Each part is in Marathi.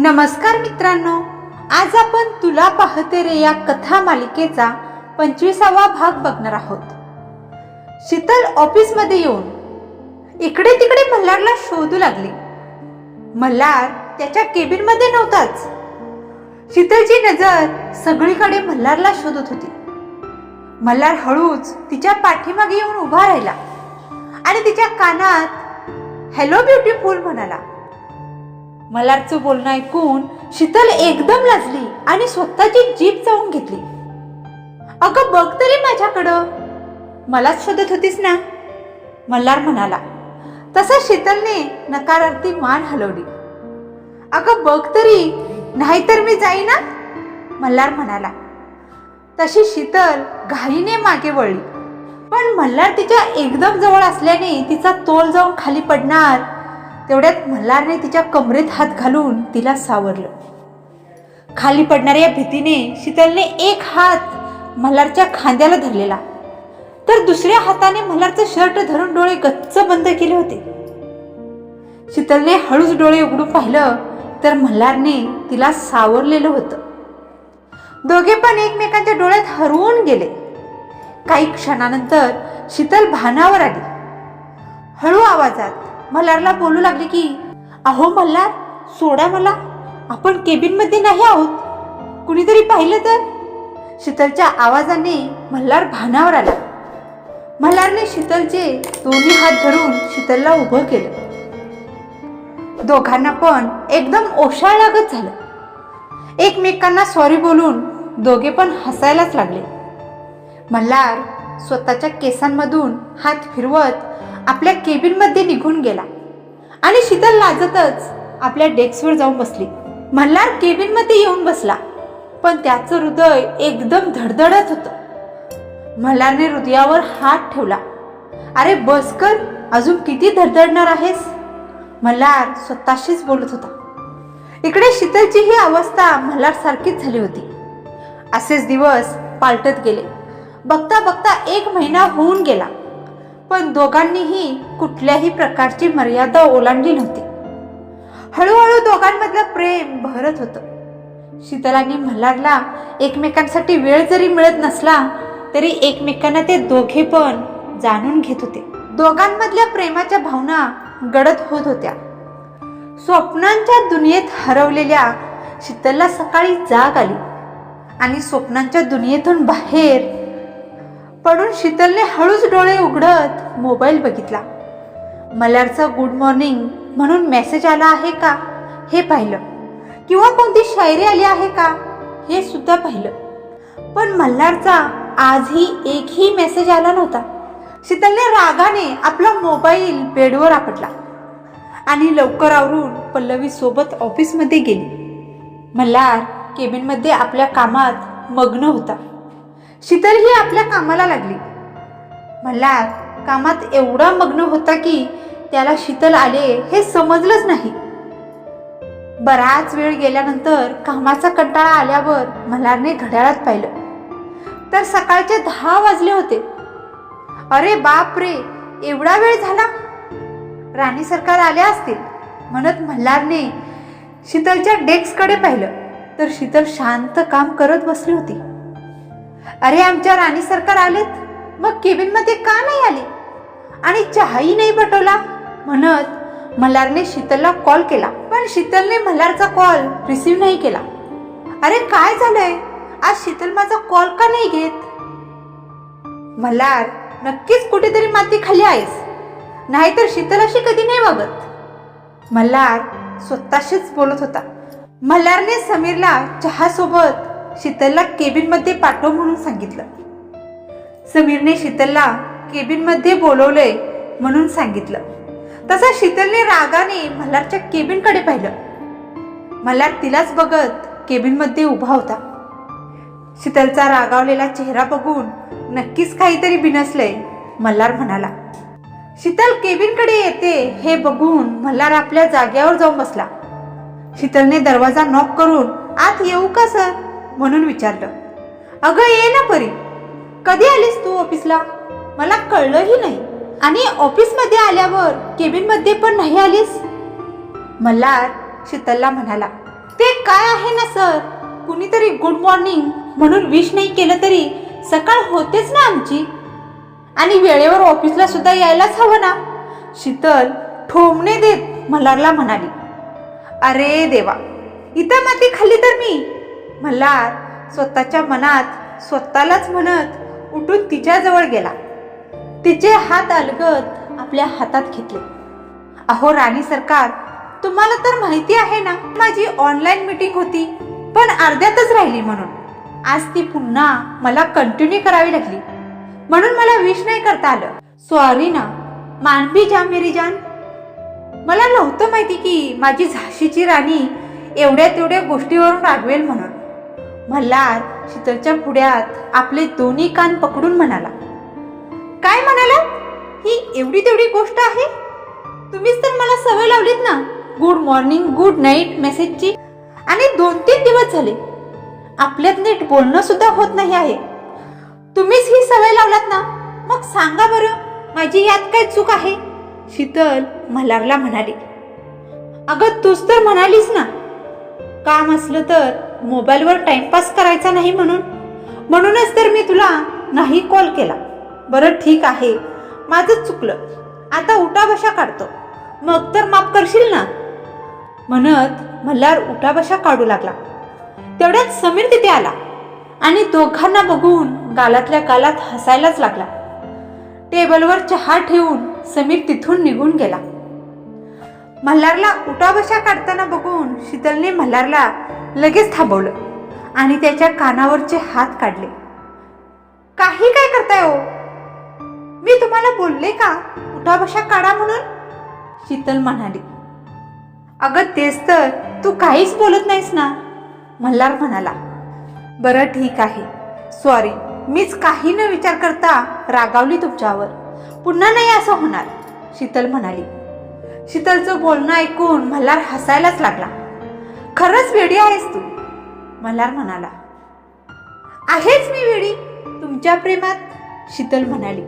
नमस्कार मित्रांनो आज आपण तुला पाहते रे या कथा मालिकेचा पंचवीसावा भाग बघणार आहोत. शीतल ऑफिसमध्ये येऊन इकडे तिकडे मल्हारला शोधू लागली. मल्हार त्याच्या केबिनमध्ये नव्हताच. शीतलची नजर सगळीकडे मल्हारला शोधत होती. मल्हार हळूच तिच्या पाठीमागे येऊन उभा राहिला आणि तिच्या कानात हॅलो ब्युटीफुल म्हणाला. मल्हारचं बोलणं ऐकून शीतल एकदम लाजली आणि स्वतःची जीप चावून घेतली. अगं बघ तरी माझ्याकडं. मलाच शोधत होतीस ना? मल्हार म्हणाला. तसा शीतलने नकारार्थी मान हलवली. अगं बघ तरी. नाहीतर मी जाईना? मल्हार म्हणाला. तशी शीतल घाईने मागे वळली. पण मल्हार तिच्या एकदम जवळ असल्याने तिचा तोल जाऊन खाली पडणार तेवढ्यात मल्हारने तिच्या कमरेत हात घालून तिला सावरलं. खाली पडणाऱ्या भीतीने शीतलने एक हात मल्हारच्या खांद्याला धरलेला. तर दुसऱ्या हाताने मल्हारचं शर्ट धरून डोळे गच्च बंद केले होते. शीतलने हळूच डोळे उघडून पाहिलं तर मल्हारने तिला सावरलेलं होतं. दोघे पण एकमेकांच्या डोळ्यात हरवून गेले. काही क्षणानंतर शीतल भानावर आली. हळू आवाजात मल्हारला बोलू लागले की अहो मल्हार सोडा मला. आपण केबिनमध्ये नाही आहोत. कुणीतरी पाहिलं तर. शीतलच्या आवाजाने मल्हार भानावर आला. मल्हारने शीतलचे दोन्ही हात धरून शीतलला उभं केलं. दोघांना पण एकदम ओशाळ लागत झालं. एकमेकांना सॉरी बोलून दोघे पण हसायलाच लागले. मल्हार स्वतःच्या केसांमधून हात फिरवत आपल्या केबिनमध्ये निघून गेला. आणि शीतल लाजतच आपल्या डेस्कवर जाऊन बसली. मल्हार केबिनमध्ये येऊन बसला. पण त्याचं हृदय एकदम धडधडत होतं. मल्हारने हृदयावर हात ठेवला. अरे बस कर अजून किती धडधडणार आहेस? मल्हार स्वतःशीच बोलत होता. इकडे शीतलची ही अवस्था मल्हार सारखीच झाली होती. असेच दिवस पालटत गेले. बघता बघता एक महिना होऊन गेला. पण दोघांनीही कुठल्याही प्रकारची मर्यादा ओलांडली नव्हती. हळूहळू दोघांमधलं प्रेम भरत होतं. शीतल मल्हारला एकमेकांसाठी वेळ जरी मिळत नसला तरी एकमेकांना ते दोघे पण जाणून घेत होते. दोघांमधल्या प्रेमाच्या भावना गडद होत होत्या. स्वप्नांच्या दुनियेत हरवलेल्या शीतलला सकाळी जाग आली आणि स्वप्नांच्या दुनियेतून बाहेर पडून शीतलने हळूच डोळे उघडत मोबाईल बघितला. मल्हारचा गुड मॉर्निंग म्हणून मेसेज आला आहे का? हे पाहिलं. किंवा कोणती शायरी आली आहे का? हे सुद्धा पाहिलं. पण मल्हारचा आजही एकही मेसेज आला नव्हता. शीतलने रागाने आपला मोबाईल बेडवर आपटला आणि लवकर आवरून पल्लवी सोबत ऑफिसमध्ये गेली. मल्हार केबिनमध्ये आपल्या कामात मग्न होता. शीतल ही आपल्या कामाला लागली. मल्हार कामात एवढा मग्न होता की त्याला शीतल आले हे समजलंच नाही. बराच वेळ गेल्यानंतर कामाचा कंटाळा आल्यावर मल्हारने घड्याळात पाहिलं. तर सकाळचे दहा वाजले होते. अरे बाप रे एवढा वेळ झाला? राणी सरकार आल्या असतील म्हणत मल्हारने शीतलच्या डेस्ककडे पाहिलं. तर शीतल शांत काम करत बसली होती. अरे आमच्या राणी सरकार आलेत. मग केबिनमध्ये का नाही आले? आणि चहाही नाही पटवला म्हणत मल्हारने शीतलला कॉल केला. पण शीतलने मल्हारचा कॉल रिसीव्ह नाही केला. अरे काय झालंय? आज शीतल माझा कॉल का नाही घेत? मल्हार नक्कीच कुठेतरी माती खाली आहेस. नाहीतर शीतल अशी कधी नाही वागत. मल्हार स्वतःशीच बोलत होता. मल्हारने समीरला चहासोबत शीतलला केबिनमध्ये पाठव म्हणून सांगितलं. समीरने शीतलला केबिनमध्ये बोलवलंय म्हणून सांगितलं. तसा शीतलने रागाने मल्हारच्या केबिनकडे पाहिलं. मल्हार तिलाच बघत केबिनमध्ये उभा होता. शीतलचा रागावलेला चेहरा बघून नक्कीच काहीतरी बिनसलंय मल्हार म्हणाला. शीतल केबिनकडे येते हे बघून मल्हार आपल्या जाग्यावर जाऊन बसला. शीतलने दरवाजा नॉक करून आत येऊ का सर म्हणून विचारलं. अगं ये ना परी. कधी आलीस तू ऑफिसला? मला कळलंही नाही. आणि ऑफिसमध्ये आल्यावर केबिनमध्ये पण नाही आलीस? मल्हार शीतलला म्हणाला ते काय आहे ना सर? कुणीतरी गुड मॉर्निंग म्हणून विश नाही केलं तरी सकाळ होतेच ना आमची? आणि वेळेवर ऑफिसला सुद्धा यायलाच हवं ना? शीतल ठोमणे देत मल्हारला म्हणाली अरे देवा इथं माती खाल्ली तर मी? मल्हार स्वतःच्या मनात स्वतःलाच म्हणत उठून तिच्याजवळ गेला. तिचे हात अलगत आपल्या हातात घेतले. अहो राणी सरकार तुम्हाला तर माहिती आहे ना माझी ऑनलाईन मीटिंग होती पण अर्ध्यातच राहिली म्हणून. आज ती पुन्हा मला कंटिन्यू करावी लागली. म्हणून मला विश नाही करता आलं. सॉरी ना मानवी जा मेरी जान. मला नव्हतं माहिती की माझी झाशीची राणी एवढ्या तेवढ्या गोष्टीवरून रागवेल म्हणून. मल्हार शीतलच्या पुढ्यात आपले दोन्ही कान पकडून म्हणाला काय म्हणाला? ही एवढी तेवढी गोष्ट आहे? तुम्हीच तर मला सवय लावलीत ना. गुड मॉर्निंग गुड नाईट मेसेजची आणि दोन तीन दिवस झाले. आपल्यात नीट बोलणं सुद्धा होत नाही आहे. तुम्हीच ही सवय लावलात ना. मग सांगा बरं माझी यात काय चूक आहे? शीतल मल्हारला म्हणाली अगं तूच तर म्हणालीस ना. काम असलं तर मोबाईलवर टाइमपास करायचा नाही म्हणून. म्हणूनच तर मी तुला नाही कॉल केला. बरं ठीक आहे. माझं चुकलं. आता उठाबशा काढतो. मग तर माफ करशील ना? म्हणत मल्हार उठाबशा काढू लागला. तेवढ्यात समीर तिथे आला आणि दोघांना बघून गालातल्या गालात हसायलाच लागला. टेबलवर चहा ठेवून समीर तिथून निघून गेला. मल्हारला उठाबशा काढताना बघून शीतलने मल्हारला लगेच थांबवलं आणि त्याच्या कानावरचे हात काढले. काही काय करताय हो? मी तुम्हाला बोलले का? उठाबशा काढा म्हणून? शीतल म्हणाली. अगं तेच तर तू काहीच बोलत नाहीस ना मल्हार म्हणाला. बरं ठीक आहे. सॉरी मीच काही न विचार करता रागावली तुमच्यावर. पुन्हा नाही असं होणार शीतल म्हणाली. शीतलचं बोलणं ऐकून मल्हार हसायलाच लागला. खरंच वेडी आहेस तू. मल्हार म्हणाला. आहेच मी वेडी. तुमच्या प्रेमात शीतल म्हणाली.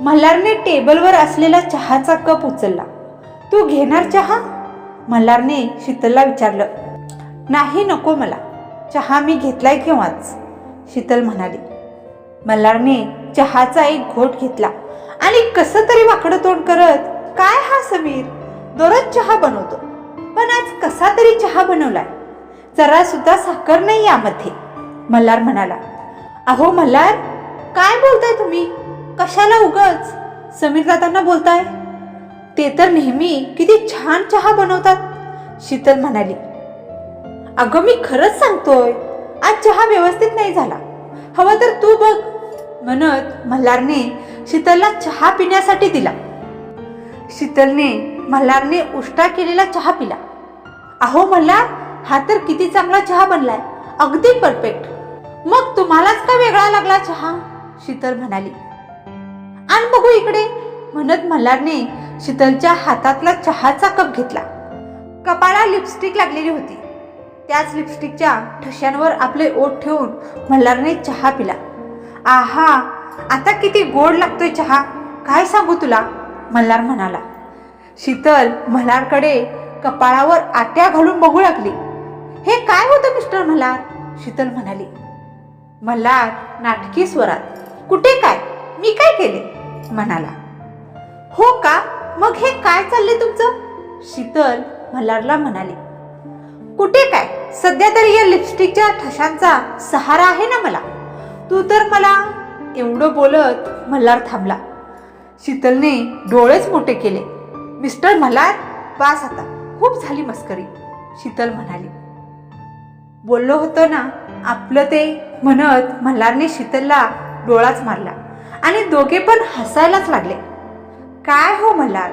मल्हारने टेबलवर असलेला चहाचा कप उचलला. तू घेणार चहा? मल्हारने शीतलला विचारलं. नाही नको मला. चहा मी घेतलाय केव्हाच? शीतल म्हणाली. मल्हारने चहाचा एक घोट घेतला. आणि कसं तरी वाकडं तोंड करत काय हा समीर? दररोज चहा बनवतो. पण आज कसा तरी चहा बनवलाय? जरा सुद्धा साखर नाही यामध्ये. मल्हार म्हणाला अहो मल्हार काय बोलताय तुम्ही? कशाला उगच? समीर दादांना बोलताय? ते तर नेहमी किती छान चहा बनवतात. शीतल म्हणाली अगं मी खरंच सांगतोय आज चहा व्यवस्थित नाही झाला. हवं तर तू बघ. म्हणत मल्हारने शीतलला चहा पिण्यासाठी दिला. शीतलने मल्हारने उष्टा केलेला चहा पिला. अहो म्हणला हा तर किती चांगला चहा बनलाय. अगदी परफेक्ट मग तुम्हालाच का वेगळा लागला चहा? शीतल म्हणाली. आण बघू इकडे. म्हणत मल्हारने शीतलच्या हातातला चहाचा कप घेतला. कपाळा लिपस्टिक लागलेली होती. त्याच लिपस्टिकच्या ठश्यांवर आपले ओठ ठेवून मल्हारने चहा पिला. आहा आता किती गोड लागतोय चहा. काय सांगू तुला? मल्हार म्हणाला. शीतल मल्हारकडे कपाळावर आट्या घालून बघू लागली. हे काय होतं मिस्टर मल्हार? शीतल म्हणाली. मल्हार नाटकी स्वरात. कुठे काय? मी काय केले? म्हणाला. हो का? मग हे काय चालले तुमचं? शीतल मल्हारला म्हणाली. कुठे काय? सध्या तरी या लिपस्टिकच्या ठशांचा सहारा आहे ना मला. तू तर मला एवढं बोलत मल्हार थांबला. शीतलने डोळेच मोठे केले. मिस्टर मल्हार बास आता. खूप झाली मस्करी. शीतल म्हणाली बोललो होतो ना आपलं ते म्हणत मल्हारने शीतलला डोळाच मारला आणि दोघे पण हसायलाच लागले. काय हो मल्हार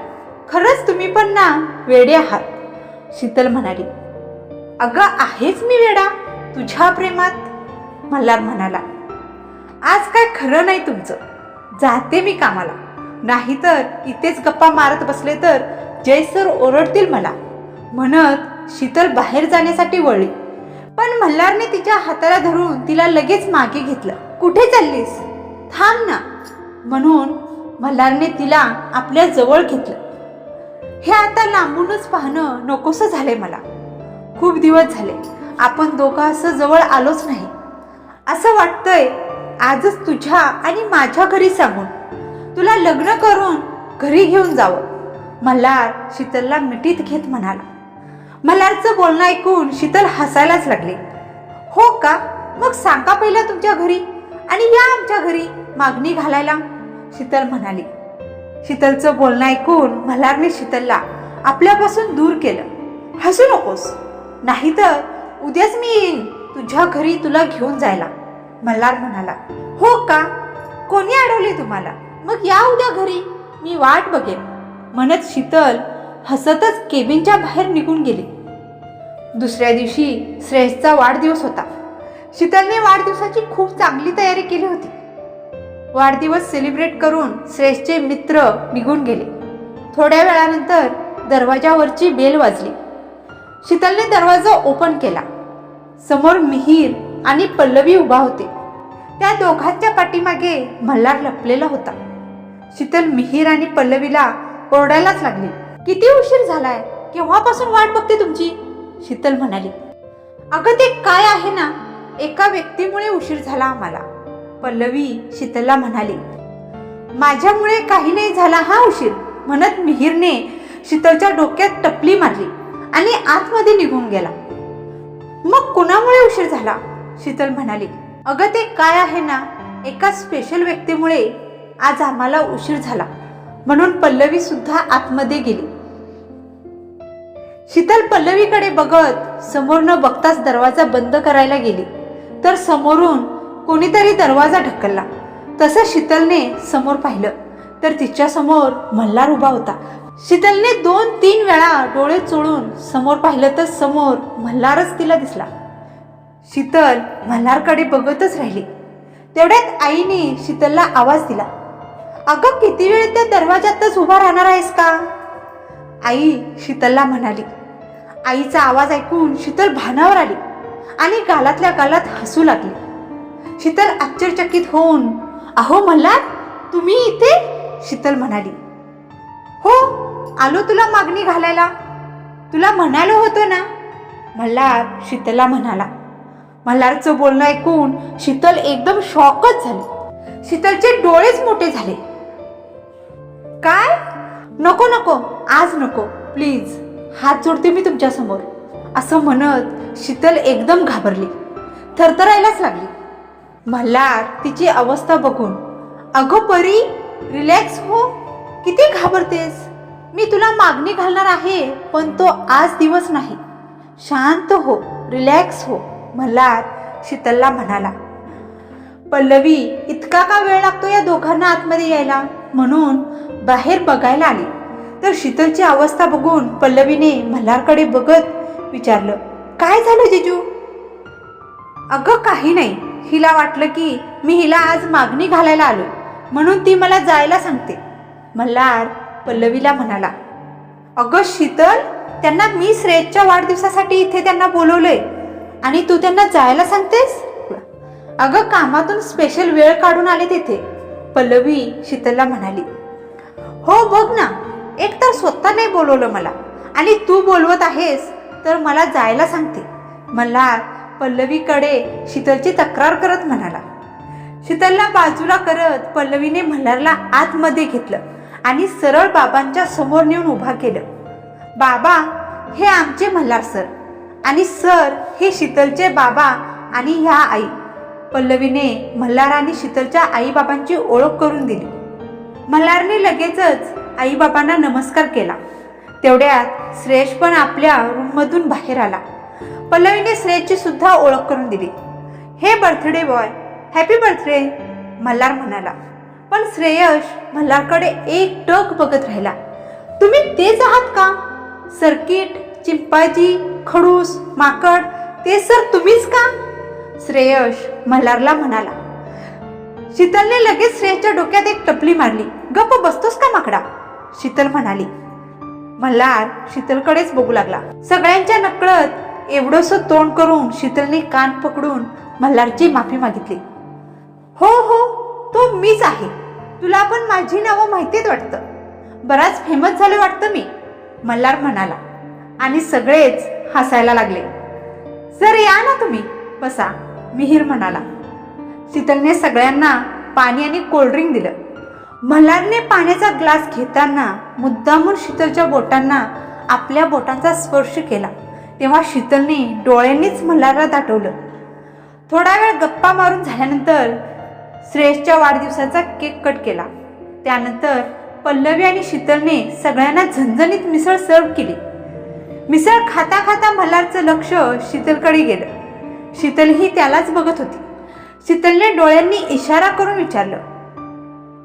खरंच तुम्ही पण ना वेडे आहात. शीतल म्हणाली अगं आहेच मी वेडा तुझ्या प्रेमात. मल्हार म्हणाला आज काय खरं नाही तुमचं जाते मी कामाला. नाहीतर इथेच गप्पा मारत बसले तर जयसर ओरडतील मला. म्हणत शीतल बाहेर जाण्यासाठी वळली. पण मल्हारने तिच्या हाताला धरून तिला लगेच मागे घेतलं. कुठे चाललीस? थांब ना. म्हणून मल्हारने तिला आपल्या जवळ घेतलं. हे आता लांबूनच पाहणं नकोसं झाले मला. खूप दिवस झाले. आपण दोघं असं जवळ आलोच नाही. असं वाटतंय आजच तुझ्या आणि माझ्या घरी सांगून. तुला लग्न करून घरी घेऊन जावं. मल्हार शीतलला मिठीत घेत म्हणाला. मल्हारचं बोलणं ऐकून शीतल हसायलाच लागली. हो का? मग सांगा पहिला तुमच्या घरी आणि या आमच्या घरी मागणी घालायला. शीतल म्हणाली. शीतलचं बोलणं ऐकून मल्हारने शीतलला आपल्यापासून दूर केलं. हसू नकोस. नाहीतर उद्याच मी येईन तुझ्या घरी तुला घेऊन जायला. मल्हार म्हणाला. हो का? कोणी अडवले तुम्हाला? मग या उद्या घरी. मी वाट बघेन. म्हणत शीतल हसतच केबिनच्या बाहेर निघून गेली. दुसऱ्या दिवशी श्रेयसचा वाढदिवस होता. शीतलने वाढदिवसाची खूप चांगली तयारी केली होती. वाढदिवस सेलिब्रेट करून श्रेयसचे मित्र निघून गेले. थोड्या वेळानंतर दरवाजावरची बेल वाजली. शीतलने दरवाजा ओपन केला. समोर मिहीर आणि पल्लवी उभा होते. त्या दोघांच्या पाठीमागे मल्हार लपलेला होता. शीतल मिहीर आणि पल्लवीला ओरडायलाच लागली. किती उशीर झालाय? केव्हापासून वाट बघते तुमची? शीतल म्हणाली अगं ते काय आहे ना? एका व्यक्तीमुळे उशीर झाला आम्हाला. पल्लवी शीतलला म्हणाली माझ्यामुळे काही नाही झाला हा उशीर म्हणत मिहीरने शीतलच्या डोक्यात टपली मारली आणि आतमध्ये निघून गेला. मग कुणामुळे उशीर झाला? शीतल म्हणाली अगं ते काय आहे ना? एका स्पेशल व्यक्तीमुळे आज आम्हाला उशीर झाला. म्हणून पल्लवी सुद्धा आतमध्ये गेली. शीतल पल्लवीकडे बघत समोर न बघताच दरवाजा बंद करायला गेली. तर समोरून कोणीतरी दरवाजा ढकलला. तसं शीतलने समोर पाहिलं. तर तिच्या समोर मल्हार उभा होता. शीतलने दोन तीन वेळा डोळे चोळून समोर पाहिलं तर समोर मल्हारच तिला दिसला. शीतल मल्हारकडे बघतच राहिली. तेवढ्यात आईने शीतलला आवाज दिला. अगं किती वेळ त्या दरवाजातच उभा राहणार आहेस का? आई शीतलला म्हणाली. आईचा आवाज ऐकून शीतल भानावर आली आणि गालातल्या गालात हसू लागली. शीतल आश्चर्यचकित होऊन अहो मला तुम्ही इथे? शीतल म्हणाली. हो आलो तुला मागणी घालायला. तुला म्हणालो होतो ना. मल्हार शीतलला म्हणाला. मल्हारचं बोलणं ऐकून शीतल एकदम शॉकच झाली. शीतलचे डोळेच मोठे झाले. काय? नको नको. आज नको. प्लीज हात जोडते मी तुमच्यासमोर असं म्हणत शीतल एकदम घाबरली. थरथरायलाच लागली. मल्हार तिची अवस्था बघून. अगं परी रिलॅक्स हो. किती घाबरतेस. मी तुला मागणी घालणार आहे पण तो आज दिवस नाही. शांत हो रिलॅक्स हो मल्हार शीतलला म्हणाला. पल्लवी इतका का वेळ लागतो या दोघांना आतमध्ये यायला? म्हणून बाहेर बघायला आली. तर शीतलची अवस्था बघून पल्लवीने मल्हारकडे बघत विचारलं काय झालं जिजू? अगं काही नाही. हिला वाटलं की मी हिला आज मागणी घालायला आलो म्हणून ती मला जायला सांगते. मल्हार पल्लवीला म्हणाला अगं शीतल त्यांना मी श्रेयच्या वाढदिवसासाठी इथे त्यांना बोलवलंय. आणि तू त्यांना जायला सांगतेस? अगं कामातून स्पेशल वेळ काढून आले तिथे. पल्लवी शीतलला म्हणाली हो बघ ना एक तर स्वतः नाही बोलवलं मला आणि तू बोलवत आहेस तर मला जायला सांगते. मल्हार पल्लवीकडे शीतलची तक्रार करत म्हणाला. शीतलला बाजूला करत पल्लवीने मल्हारला आतमध्ये घेतलं आणि सरळ बाबांच्या समोर नेऊन उभा केलं. बाबा हे आमचे मल्हार सर आणि सर हे शीतलचे बाबा आणि ह्या आई पल्लवीने मल्हार आणि शीतलच्या आईबाबांची ओळख करून दिली. मल्हारने लगेचच आईबाबांना नमस्कार केला. तेवढ्यात श्रेयश पण आपल्या रूममधून बाहेर आला. पल्लवीने श्रेयसची सुद्धा ओळख करून दिली. हे birthday boy happy birthday Malhar म्हणाला. पण श्रेयश मल्हारकडे एक टक बघत राहिला. तुम्ही तेच आहात का? सर्किट चिंपाजी खडूस माकड ते सर तुम्हीच का? श्रेयश मल्हारला म्हणाला शीतलने लगेच श्रेयसच्या डोक्यात एक टपली मारली. गप्प बसतोस का माकडा? शीतल म्हणाली. मल्हार शीतलकडेच बघू लागला. सगळ्यांच्या नकळत एवढंस तोंड करून शीतलने कान पकडून मल्हारची माफी मागितली. हो हो तो मीच आहे. तुला पण माझी नावं माहितीत वाटतं. बराच फेमस झाले वाटतं मी. मल्हार म्हणाला. आणि सगळेच हसायला लागले. सर या ना तुम्ही. बसा. मिहीर म्हणाला. शीतलने सगळ्यांना पाणी आणि कोल्ड्रिंक दिलं. मल्हारने पाण्याचा ग्लास घेताना मुद्दामून शीतलच्या बोटांना आपल्या बोटांचा स्पर्श केला. तेव्हा शीतलने डोळ्यांनीच मल्हारला दाटवलं. थोडा वेळ गप्पा मारून झाल्यानंतर श्रेयसच्या वाढदिवसाचा केक कट केला. त्यानंतर पल्लवी आणि शीतलने सगळ्यांना झणझणीत मिसळ सर्व केली. मिसळ खाता खाता मल्हारचं लक्ष शीतलकडे गेलं. शीतलही त्यालाच बघत होती. शीतलने डोळ्यांनी इशारा करून विचारलं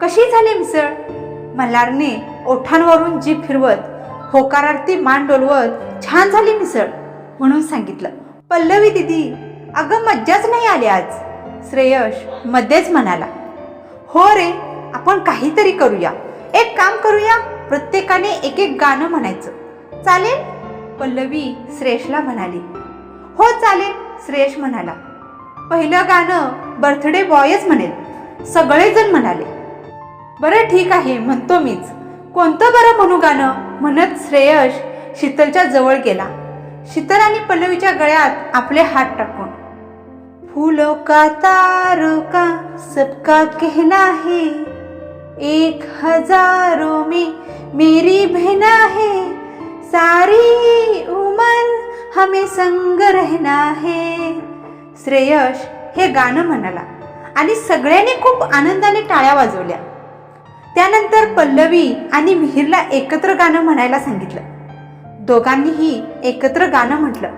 कशी झाली मिसळ? मल्हारने ओठांवरून जीभ फिरवत होकारार्थी मान डोलवत छान झाली मिसळ म्हणून सांगितलं. पल्लवी दिदी अगं मज्जाच नाही आली आज. श्रेयश मध्येच म्हणाला हो रे आपण काहीतरी करूया. एक काम करूया प्रत्येकाने एक एक गाणं म्हणायचं. चालेल? पल्लवी श्रेयशला म्हणाली हो चालेल. श्रेयश म्हणाला. पहिलं गाणं बर्थडे बॉयच म्हणेल. सगळेजण म्हणाले. बरं ठीक आहे म्हणतो मीच. कोणतं बरं म्हणू गाणं? म्हणत श्रेयश शीतलच्या जवळ गेला. शीतल आणि पल्लवीच्या गळ्यात आपले हात टाकून फूलों का तारो का सबका कहना है? एक हजारो में मेरी बहना है। सारी उमर हमें संग रहना है. श्रेयश हे गाणं म्हणाला. आणि सगळ्यांनी खूप आनंदाने टाळ्या वाजवल्या. त्यानंतर पल्लवी आणि मिहिरला एकत्र गाणं म्हणायला सांगितलं. दोघांनीही एकत्र गाणं म्हटलं.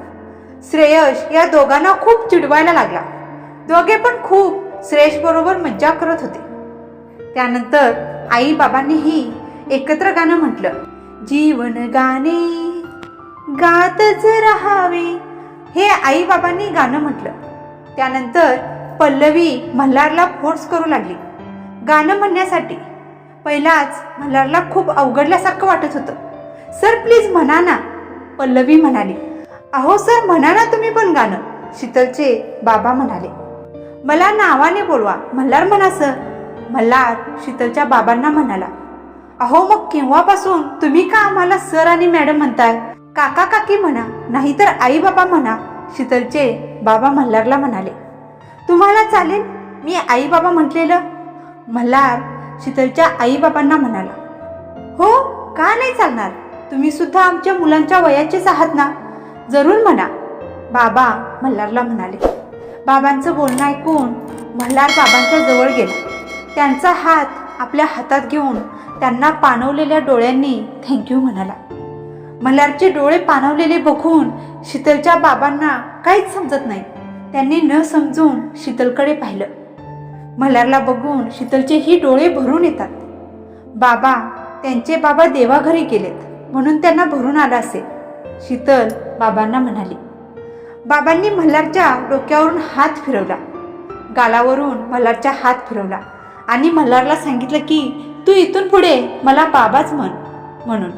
श्रेयश या दोघांना खूप चिडवायला लागला. दोघे पण खूप श्रेयश बरोबर मज्जा करत होते. त्यानंतर आई बाबांनीही एकत्र गाणं म्हटलं. जीवन गाणे गातच राहावे. हे आई बाबांनी गाणं म्हटलं. त्यानंतर पल्लवी मल्हारला फोर्स करू लागली. गाणं म्हणण्यासाठी. पहिलाच मल्हारला खूप अवघडल्यासारखं वाटत होतं. सर प्लीज म्हणा ना पल्लवी म्हणाली. अहो सर म्हणा ना तुम्ही पण गाणं शीतलचे बाबा म्हणाले. मला नावाने बोलवा. मल्हार म्हणा सर. मल्हार शीतलच्या बाबांना म्हणाला. अहो मग केव्हापासून? तुम्ही का आम्हाला सर आणि मॅडम म्हणताय? काका काकी म्हणा नाहीतर आई बाबा म्हणा शीतलचे बाबा मल्हारला म्हणाले. तुम्हाला चालेल? मी आई बाबा म्हटलेलं? मल्हार शीतलच्या आई बाबांना म्हणाला. हो का नाही चालणार? तुम्ही सुद्धा आमच्या मुलांच्या वयाचेच आहात ना? जरूर म्हणा बाबा मल्हारला म्हणाले. बाबांचं बोलणं ऐकून मल्हार बाबांच्या जवळ गेला. त्यांचा हात आपल्या हातात घेऊन त्यांना पाणवलेल्या डोळ्यांनी थँक्यू म्हणाला. मल्हारचे डोळे पाणवलेले बघून शीतलच्या बाबांना काहीच समजत नाही. त्यांनी न समजून शीतलकडे पाहिलं. मल्हारला बघून शीतलचेही डोळे भरून येतात. बाबा त्यांचे बाबा देवाघरी गेलेत म्हणून त्यांना भरून आला असेल शीतल बाबांना म्हणाली. बाबांनी मल्हारच्या डोक्यावरून हात फिरवला. गालावरून मल्हारच्या हात फिरवला आणि मल्हारला सांगितलं की तू इथून पुढे मला बाबाच म्हण म्हणून.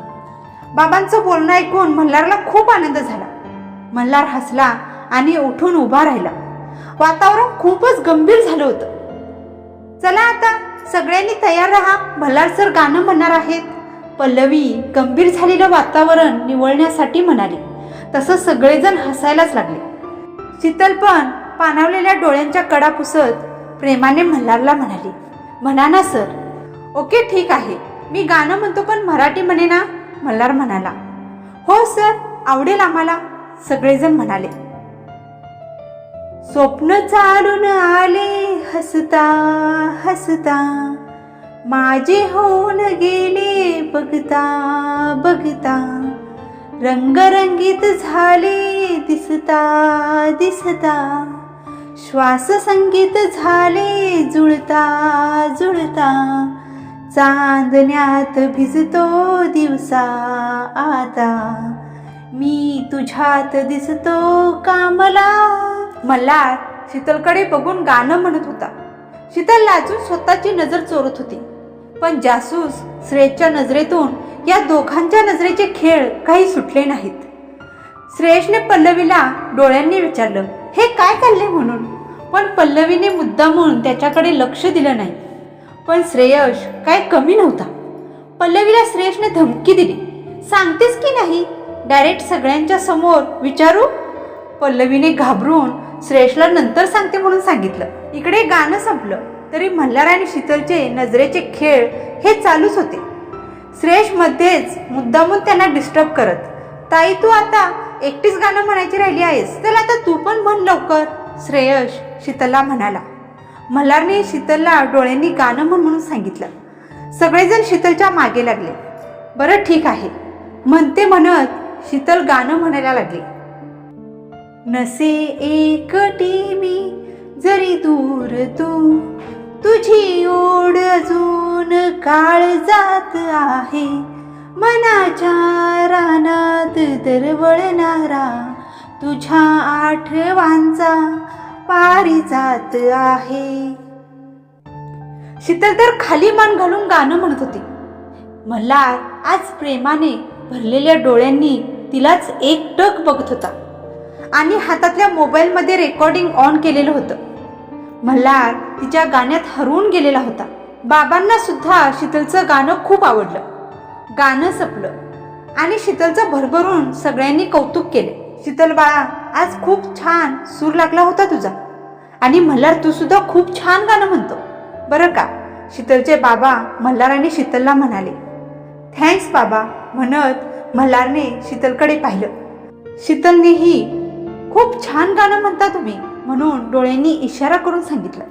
बाबांचं बोलणं ऐकून मल्हारला खूप आनंद झाला. मल्हार हसला आणि उठून उभा राहिला. वातावरण खूपच गंभीर झालं होतं. चला आता सगळ्यांनी तयार राहा. मल्हार सर गाणं म्हणणार आहेत. पल्लवी गंभीर झालेलं वातावरण निवळण्यासाठी म्हणाली. तसं सगळेजण हसायलाच लागले. शीतल पण पाणावलेल्या डोळ्यांच्या कडा पुसत प्रेमाने मल्हारला म्हणाली म्हणा ना सर. ओके ठीक आहे. मी गाणं म्हणतो पण मराठी म्हणे ना. मल्हार म्हणाला हो सर आवडेल आम्हाला सगळेजण म्हणाले. स्वप्न चालून आले हसता हसता माझे होऊन गेले बघता बघता रंगरंगीत झाले दिसता दिसता श्वास संगीत झाले जुळता जुळता चांदण्यात भिजतो दिवसा आता. मी तुझ्यात दिसतो कामला. मला शीतलकडे बघून गाणं म्हणत होता. शीतल लाजून स्वतःची नजर चोरत होती. पण जासूस श्रेयसच्या नजरेतून या दोघांच्या नजरेचे खेळ काही सुटले नाहीत. श्रेयसने पल्लवीला डोळ्यांनी विचारलं हे काय चालले म्हणून? पण पल्लवीने मुद्दा म्हणून त्याच्याकडे लक्ष दिलं नाही. पण श्रेयश काय कमी नव्हता. पल्लवीला श्रेयशने धमकी दिली. सांगतेस की नाही? डायरेक्ट सगळ्यांच्या समोर विचारू? पल्लवीने घाबरून श्रेयशला नंतर सांगते म्हणून सांगितलं. इकडे गाणं संपलं. तरी मल्हार आणि शीतलचे नजरेचे खेळ हे चालूच होते. श्रेयश मध्येच मुद्दामून त्यांना डिस्टर्ब करत ताई तू आता एकटीच गाणं म्हणायची राहिली आहेस. तर आता तू पण म्हण लवकर. श्रेयश शीतलला म्हणाला. मल्हारने शीतलला डोळ्यांनी गाणं म्हण म्हणून सांगितलं. सगळेजण शीतलच्या मागे लागले. बरं ठीक आहे. म्हणते म्हणत शीतल गाणं म्हणायला लागले. नसे एकटी मी जरी दूर तू तुझी ओढ अजून काळ जात आहे. मनाच्या रानात दरवळणारा तुझ्या आठवांचा पारी जात आहे. शीतल तर खाली मान घालून गाणं म्हणत होती. मल्हार आज प्रेमाने भरलेल्या डोळ्यांनी तिलाच एकटक बघत होता. आणि हातातल्या मोबाईलमध्ये रेकॉर्डिंग ऑन केलेलं होतं. मल्हार तिच्या गाण्यात हरवून गेलेला होता. बाबांना सुद्धा शीतलचं गाणं खूप आवडलं. गाणं संपलं. आणि शीतलचं भरभरून सगळ्यांनी कौतुक केले. शीतल बाळा आज खूप छान सूर लागला होता तुझा. आणि मल्हार तू सुद्धा खूप छान गाणं म्हणतो. बरं का? शीतलचे बाबा मल्हार आणि शीतलला म्हणाले. थँक्स बाबा म्हणत मल्हारने शीतलकडे पाहिलं. शीतलनेही खूप छान गाणं म्हणता तुम्ही म्हणून डोळ्यांनी इशारा करून सांगितलं.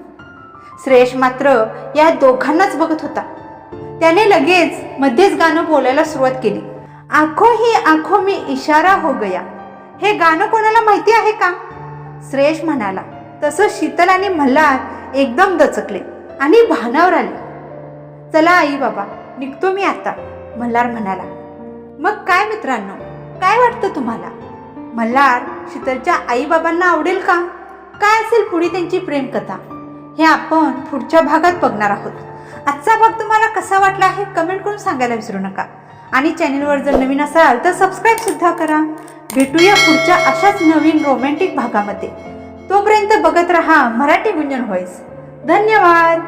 श्रेयश मात्र या दोघांनाच बघत होता. त्याने लगेच मध्येच गाणं बोलायला सुरुवात केली. आखो ही आखो मी इशारा हो गया हे गाणं कोणाला माहिती आहे का? श्रेयश म्हणाला तसं शीतल आणि मल्हार एकदम दचकले आणि भानावर आले. चला आई बाबा निघतो मी आता मल्हार म्हणाला. मग काय मित्रांनो काय वाटतं तुम्हाला? मल्हार शीतलच्या आई बाबांना आवडेल का? काय असेल पुढे त्यांची प्रेमकथा? हे आपण पुढच्या भागात बघणार आहोत. आजचा भाग तुम्हाला कसा वाटला हे कमेंट करून सांगायला विसरू नका. आणि चॅनलवर जर नवीन असाल तर सबस्क्राईब सुद्धा करा. भेटूया पुढच्या अशाच नवीन रोमॅन्टिक भागामध्ये. तोपर्यंत बघत रहा मराठी गुंजन व्हॉइस धन्यवाद!